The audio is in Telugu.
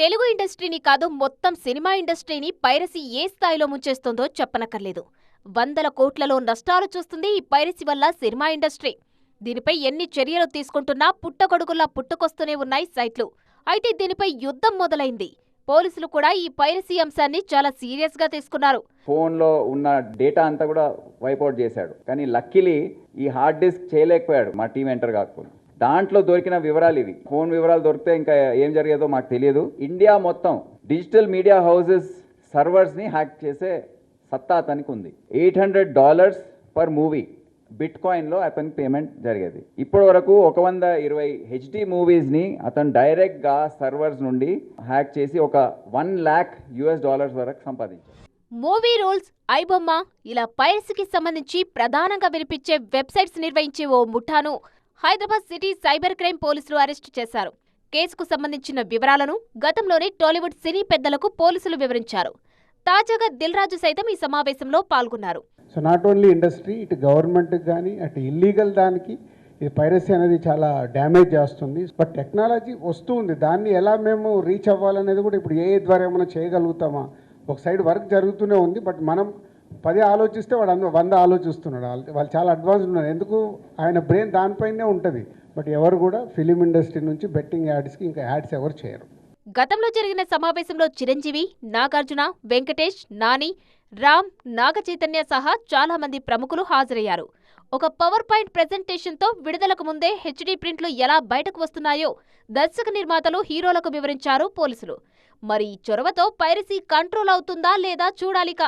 తెలుగు ఇండస్ట్రీని కాదు మొత్తం సినిమా ఇండస్ట్రీని పైరసీ ఏ స్థాయిలో ముంచేస్తుందో చెప్పనక్కర్లేదు. వందల కోట్లలో నష్టాలు చూస్తుంది ఈ పైరసీ వల్ల సినిమా ఇండస్ట్రీ. దీనిపై ఎన్ని చర్యలు తీసుకుంటున్నా పుట్టగొడుగుల్లా పుట్టుకొస్తూనే ఉన్నాయి సైట్లు. అయితే దీనిపై యుద్ధం మొదలైంది. పోలీసులు కూడా ఈ పైరసీ అంశాన్ని చాలా సీరియస్గా తీసుకున్నారు. ఫోన్లో ఉన్న డేటా అంతా కూడా వైపౌట్ చేశాడు. కానీ లక్కీలీ ఈ హార్డ్ డిస్క్ చేయలేకపోయాడు మా టీం ఎంటర్ కాకపోతే దాంట్లో దొరికిన వివరాలు ఇవి. ఫోన్ వివరాలు దొరికితే ఇంకా ఏం జరిగేదో మాకు తెలియదు. ఇండియా మొత్తం డిజిటల్ మీడియా హౌసెస్ సర్వర్స్ని హ్యాక్ చేసే సత్తా అతనికి ఉంది. Eight hundred dollars per movie bit కాయిన్లో అతనికి పేమెంట్ జరిగేది. ఇప్పటి వరకు ఒక వంద ఇరవై హెచ్డి మూవీస్ని అతను డైరెక్ట్గా సర్వర్స్ నుండి హ్యాక్ చేసి ఒక వన్ ల్యాక్ యుఎస్ డాలర్స్ వరకు సంపాదించాడు. మూవీ రూల్స్ ఐబొమ్మ ఇలా పైరసీకి సంబంధించి ప్రధానంగా వినిపించే వెబ్సైట్స్ నిర్వహించే ఓ ముఠాను హైదరాబాద్ సిటీ సైబర్ క్రైమ్ పోలీసులు అరెస్టు చేశారు. కేసుకు సంబంధించిన వివరాలను గతంలోనే టాలీవుడ్ సినీ పెద్దలకు పోలీసులు వివరించారు. తాజాగా దిల్ రాజు సైతం ఈ సమావేశంలో పాల్గొన్నారు. సో నాట్ ఓన్లీ ఇండస్ట్రీ ఇటు గవర్నమెంట్ కానీ అటు ఇల్లీగల్ దానికి ఇది పైరసీ అనేది చాలా డ్యామేజ్ చేస్తుంది. బట్ టెక్నాలజీ వస్తూ ఉంది. దాన్ని ఎలా మేము రీచ్ అవ్వాలనేది కూడా ఇప్పుడు ఏ ద్వారా ఏమైనా చేయగలుగుతామా? ఒక సైడ్ వర్క్ జరుగుతూనే ఉంది. బట్ మనం పది ఆలోచిస్తే వాడు వంద ఆలోచిస్తున్నాడు. వాళ్ళు చాలా అడ్వాన్స్డ్ ఉన్నారు. ఎందుకు? ఆయన బ్రెయిన్ దానిపైనే ఉంటుంది. బట్ ఎవరు కూడా ఫిలిం ఇండస్ట్రీ నుంచి బెట్టింగ్ యాడ్స్కి ఇంకా యాడ్స్ ఎవరు చేయరు. గతంలో జరిగిన సమావేశంలో చిరంజీవి నాగార్జున వెంకటేష్ నాని రామ్ నాగ చైతన్య సహా చాలా మంది ప్రముఖులు హాజరయ్యారు. ఒక పవర్ పాయింట్ ప్రెజెంటేషన్తో విడుదలకు ముందే హెచ్డీ ప్రింట్లు ఎలా బయటకు వస్తున్నాయో దర్శక నిర్మాతలు హీరోలకు వివరించారు పోలీసులు. మరి చొరవతో పైరసీ కంట్రోల్ అవుతుందా లేదా చూడాలిక.